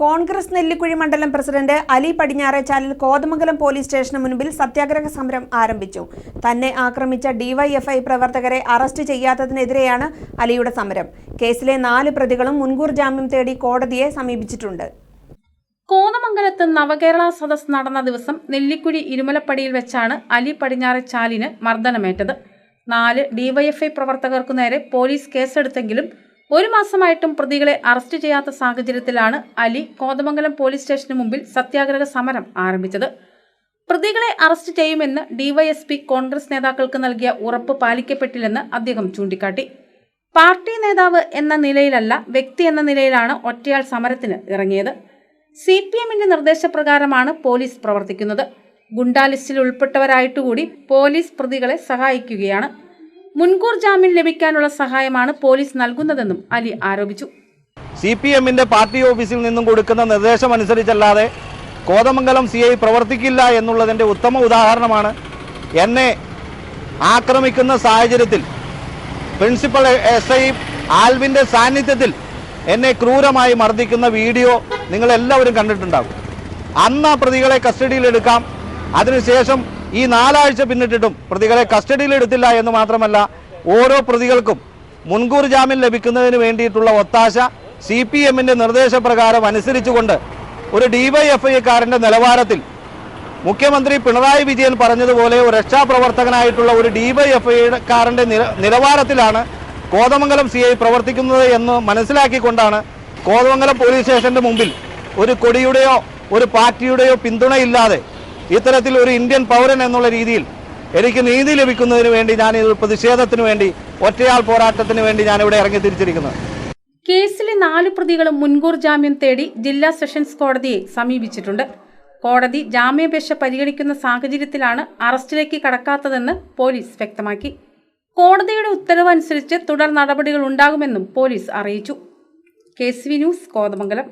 കോൺഗ്രസ് നെല്ലിക്കുഴി മണ്ഡലം president Ali Padinjarechalil Kothamangalam police സ്റ്റേഷന് മുൻപിൽ സത്യാഗ്രഹ സമരം ആരംഭിച്ചു. തന്നെ ആക്രമിച്ച ഡിവൈഎഫ്ഐ പ്രവർത്തകരെ അറസ്റ്റ് ചെയ്യാത്തതിനെതിരെയാണ് അലിയുടെ സമരം. കേസിലെ നാല് പ്രതികളും മുൻകൂർ ജാമ്യം തേടി കോടതിയെ സമീപിച്ചിട്ടുണ്ട്. കോതമംഗലത്ത് നവകേരള സദസ് നടന്ന ദിവസം നെല്ലിക്കുഴി ഇരുമലപ്പടിയിൽ വെച്ചാണ് അലി പടിഞ്ഞാറേച്ചാലിന് മർദ്ദനമേറ്റത്. നാല് ഡിവൈഎഫ്ഐ പ്രവർത്തകർക്കു നേരെ പോലീസ് കേസെടുത്തെങ്കിലും ഒരു മാസമായിട്ടും പ്രതികളെ അറസ്റ്റ് ചെയ്യാത്ത സാഹചര്യത്തിലാണ് അലി കോതമംഗലം പോലീസ് സ്റ്റേഷന് മുമ്പിൽ സത്യാഗ്രഹ സമരം ആരംഭിച്ചത്. പ്രതികളെ അറസ്റ്റ് ചെയ്യുമെന്ന് ഡിവൈഎസ്പി കോൺഗ്രസ് നേതാക്കൾക്ക് നൽകിയ ഉറപ്പ് പാലിക്കപ്പെട്ടില്ലെന്ന് അദ്ദേഹം ചൂണ്ടിക്കാട്ടി. പാർട്ടി നേതാവ് എന്ന നിലയിലല്ല വ്യക്തി എന്ന നിലയിലാണ് ഒറ്റയാൾ സമരത്തിന് ഇറങ്ങിയത്. സി പി എമ്മിന്റെ നിർദ്ദേശപ്രകാരമാണ് പോലീസ് പ്രവർത്തിക്കുന്നത്. ഗുണ്ടാലിസ്റ്റിൽ ഉൾപ്പെട്ടവരായിട്ടുകൂടി പോലീസ് പ്രതികളെ സഹായിക്കുകയാണ്. മുൻകൂർ ജാമ്യം ലഭിക്കാനുള്ള സഹായമാണ് പോലീസ് നൽകുന്നതെന്നും അലി ആരോപിച്ചു. സി പി എമ്മിന്റെ പാർട്ടി ഓഫീസിൽ നിന്നും കൊടുക്കുന്ന നിർദ്ദേശം അനുസരിച്ചല്ലാതെ കോതമംഗലം സി ഐ പ്രവർത്തിക്കില്ല എന്നുള്ളതിന്റെ ഉത്തമ ഉദാഹരണമാണ് എന്നെ ആക്രമിക്കുന്ന സാഹചര്യത്തിൽ പ്രിൻസിപ്പൽ എസ് ഐ ആൽവിന്റെ സാന്നിധ്യത്തിൽ എന്നെ ക്രൂരമായി മർദ്ദിക്കുന്ന വീഡിയോ നിങ്ങൾ എല്ലാവരും കണ്ടിട്ടുണ്ടാകും. അന്ന് ആ പ്രതികളെ കസ്റ്റഡിയിലെടുക്കാം അതിനുശേഷം ഈ നാലാഴ്ച പിന്നിട്ടിട്ടും പ്രതികളെ കസ്റ്റഡിയിലെടുത്തില്ല എന്ന് മാത്രമല്ല ഓരോ പ്രതികൾക്കും മുൻകൂർ ജാമ്യം ലഭിക്കുന്നതിന് വേണ്ടിയിട്ടുള്ള ഒത്താശ സി പി എമ്മിന്റെ നിർദ്ദേശപ്രകാരം അനുസരിച്ചുകൊണ്ട് ഒരു ഡിവൈഎഫ്ഐക്കാരന്റെ നിലവാരത്തിൽ മുഖ്യമന്ത്രി പിണറായി വിജയൻ പറഞ്ഞതുപോലെ ഒരു രക്ഷാപ്രവർത്തകനായിട്ടുള്ള ഒരു ഡിവൈഎഫ്ഐക്കാരന്റെ നിലവാരത്തിലാണ് കോതമംഗലം സി ഐ പ്രവർത്തിക്കുന്നത് എന്ന് മനസ്സിലാക്കിക്കൊണ്ടാണ് കോതമംഗലം പോലീസ് സ്റ്റേഷന്റെ മുമ്പിൽ ഒരു കൊടിയുടെയോ ഒരു പാർട്ടിയുടെയോ പിന്തുണയില്ലാതെ ഇത്തരത്തിൽ ഒരു ഇന്ത്യൻ പൗരൻ എന്നുള്ള രീതിയിൽ എനിക്ക് നീതി ലഭിക്കുന്നതിന് വേണ്ടി ഞാൻ ഈ പ്രതിഷേധത്തിന് വേണ്ടി ഒറ്റയാൾ പോരാട്ടത്തിന് വേണ്ടി ഞാൻ ഇവിടെ ഇറങ്ങി തിരിച്ചിരിക്കുന്നത് കേസിലെ നാല് പ്രതികളും മുൻകൂർ ജാമ്യം തേടി ജില്ലാ സെഷൻസ് കോടതിയെ സമീപിച്ചിട്ടുണ്ട്. കോടതി ജാമ്യാപേക്ഷ പരിഗണിക്കുന്ന സാഹചര്യത്തിലാണ് അറസ്റ്റിലേക്ക് കടക്കാത്തതെന്ന് പോലീസ് വ്യക്തമാക്കി. കോടതിയുടെ ഉത്തരവ് അനുസരിച്ച് തുടർ നടപടികൾ ഉണ്ടാകുമെന്നും പോലീസ് അറിയിച്ചു. K news Kothamangalam.